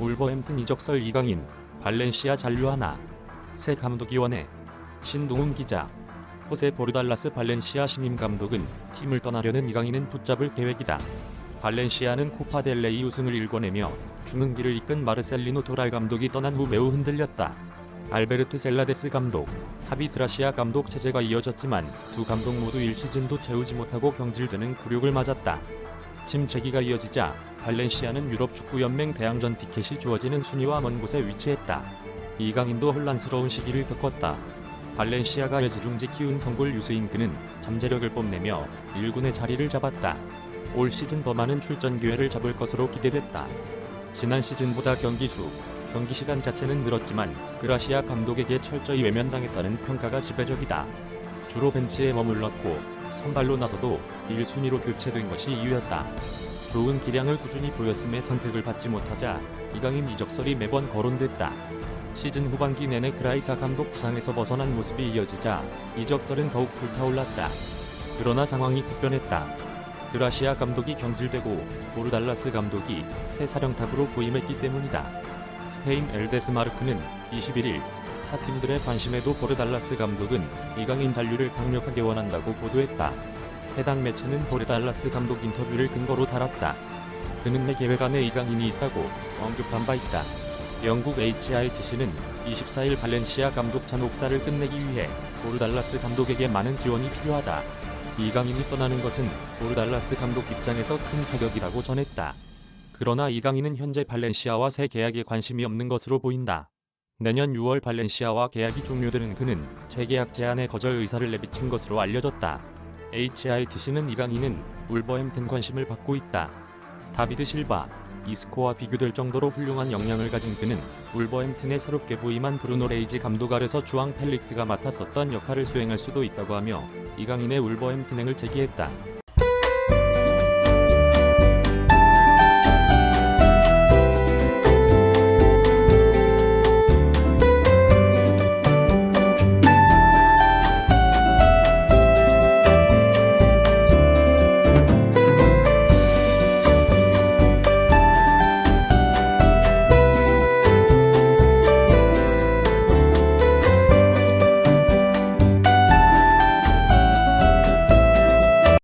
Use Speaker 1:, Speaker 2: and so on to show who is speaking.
Speaker 1: 울버햄튼 이적설 이강인, 발렌시아 잔류하나. 새 감독위원회. 신동훈 기자. 호세 보르달라스 발렌시아 신임 감독은 팀을 떠나려는 이강인은 붙잡을 계획이다. 발렌시아는 코파 델레이 우승을 일궈내며 중흥기를 이끈 마르셀리노 토랄 감독이 떠난 후 매우 흔들렸다. 알베르트 셀라데스 감독, 하비 그라시아 감독 체제가 이어졌지만 두 감독 모두 1시즌도 채우지 못하고 경질되는 굴욕을 맞았다. 침체기가 이어지자 발렌시아는 유럽 축구연맹 대항전 티켓이 주어지는 순위와 먼 곳에 위치했다. 이강인도 혼란스러운 시기를 겪었다. 발렌시아가 외지중지 키운 성골 유스인 그는 잠재력을 뽐내며 1군의 자리를 잡았다. 올 시즌 더 많은 출전 기회를 잡을 것으로 기대됐다. 지난 시즌보다 경기 수, 경기 시간 자체는 늘었지만 그라시아 감독에게 철저히 외면당했다는 평가가 지배적이다. 주로 벤치에 머물렀고 선발로 나서도 1순위로 교체된 것이 이유였다. 좋은 기량을 꾸준히 보였음에 선택을 받지 못하자 이강인 이적설이 매번 거론됐다. 시즌 후반기 내내 그라이사 감독 부상에서 벗어난 모습이 이어지자 이적설은 더욱 불타올랐다. 그러나 상황이 급변했다. 그라시아 감독이 경질되고 보르달라스 감독이 새 사령탑으로 부임했기 때문이다. 스페인 엘데스마르크는 21일 타 팀들의 관심에도 보르달라스 감독은 이강인 잔류를 강력하게 원한다고 보도했다. 해당 매체는 보르달라스 감독 인터뷰를 근거로 달았다. 그는 내 계획 안에 이강인이 있다고 언급한 바 있다. 영국 HITC는 24일 발렌시아 감독 잔혹사를 끝내기 위해 보르달라스 감독에게 많은 지원이 필요하다. 이강인이 떠나는 것은 보르달라스 감독 입장에서 큰 타격이라고 전했다. 그러나 이강인은 현재 발렌시아와 새 계약에 관심이 없는 것으로 보인다. 내년 6월 발렌시아와 계약이 종료되는 그는 재계약 제안에 거절 의사를 내비친 것으로 알려졌다. HITC는 이강인은 울버햄튼 관심을 받고 있다. 다비드 실바, 이스코와 비교될 정도로 훌륭한 역량을 가진 그는 울버햄튼에 새롭게 부임한 브루노 레이지 감독 아래서 주앙 펠릭스가 맡았었던 역할을 수행할 수도 있다고 하며 이강인의 울버햄튼행을 제기했다.